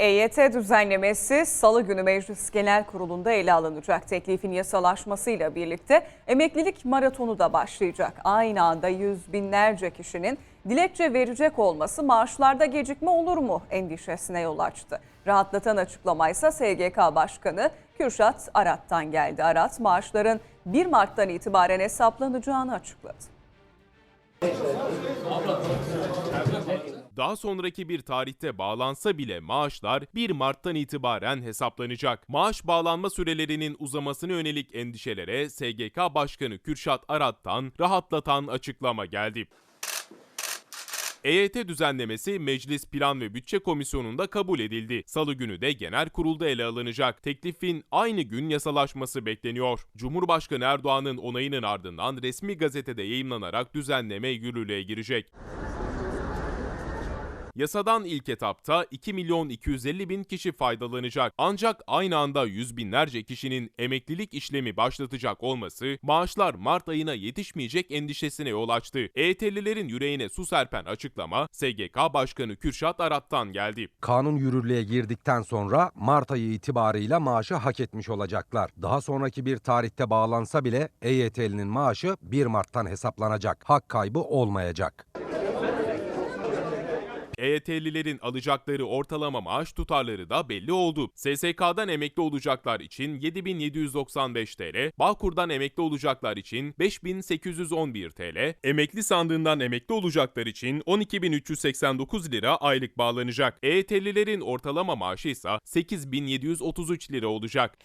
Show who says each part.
Speaker 1: EYT düzenlemesi Salı günü Meclis Genel Kurulu'nda ele alınacak. Teklifin yasalaşmasıyla birlikte emeklilik maratonu da başlayacak. Aynı anda yüz binlerce kişinin dilekçe verecek olması maaşlarda gecikme olur mu endişesine yol açtı. Rahatlatan açıklamaysa SGK Başkanı Kürşat Arat'tan geldi. Arat maaşların 1 Mart'tan itibaren hesaplanacağını açıkladı.
Speaker 2: Daha sonraki bir tarihte bağlansa bile maaşlar 1 Mart'tan itibaren hesaplanacak. Maaş bağlanma sürelerinin uzamasına yönelik endişelere SGK Başkanı Kürşat Arat'tan rahatlatan açıklama geldi. EYT düzenlemesi Meclis Plan ve Bütçe Komisyonu'nda kabul edildi. Salı günü de genel kurulda ele alınacak. Teklifin aynı gün yasalaşması bekleniyor. Cumhurbaşkanı Erdoğan'ın onayının ardından resmi gazetede yayımlanarak düzenleme yürürlüğe girecek. Yasadan ilk etapta 2 milyon 250 bin kişi faydalanacak. Ancak aynı anda yüz binlerce kişinin emeklilik işlemi başlatacak olması maaşlar Mart ayına yetişmeyecek endişesine yol açtı. EYT'lilerin yüreğine su serpen açıklama SGK Başkanı Kürşat Arat'tan geldi.
Speaker 3: Kanun yürürlüğe girdikten sonra Mart ayı itibarıyla maaşı hak etmiş olacaklar. Daha sonraki bir tarihte bağlansa bile EYT'linin maaşı 1 Mart'tan hesaplanacak. Hak kaybı olmayacak.
Speaker 2: EYT'lilerin alacakları ortalama maaş tutarları da belli oldu. SSK'dan emekli olacaklar için 7795 TL, Bağkur'dan emekli olacaklar için 5811 TL, emekli sandığından emekli olacaklar için 12389 lira aylık bağlanacak. EYT'lilerin ortalama maaşı ise 8733 lira olacak.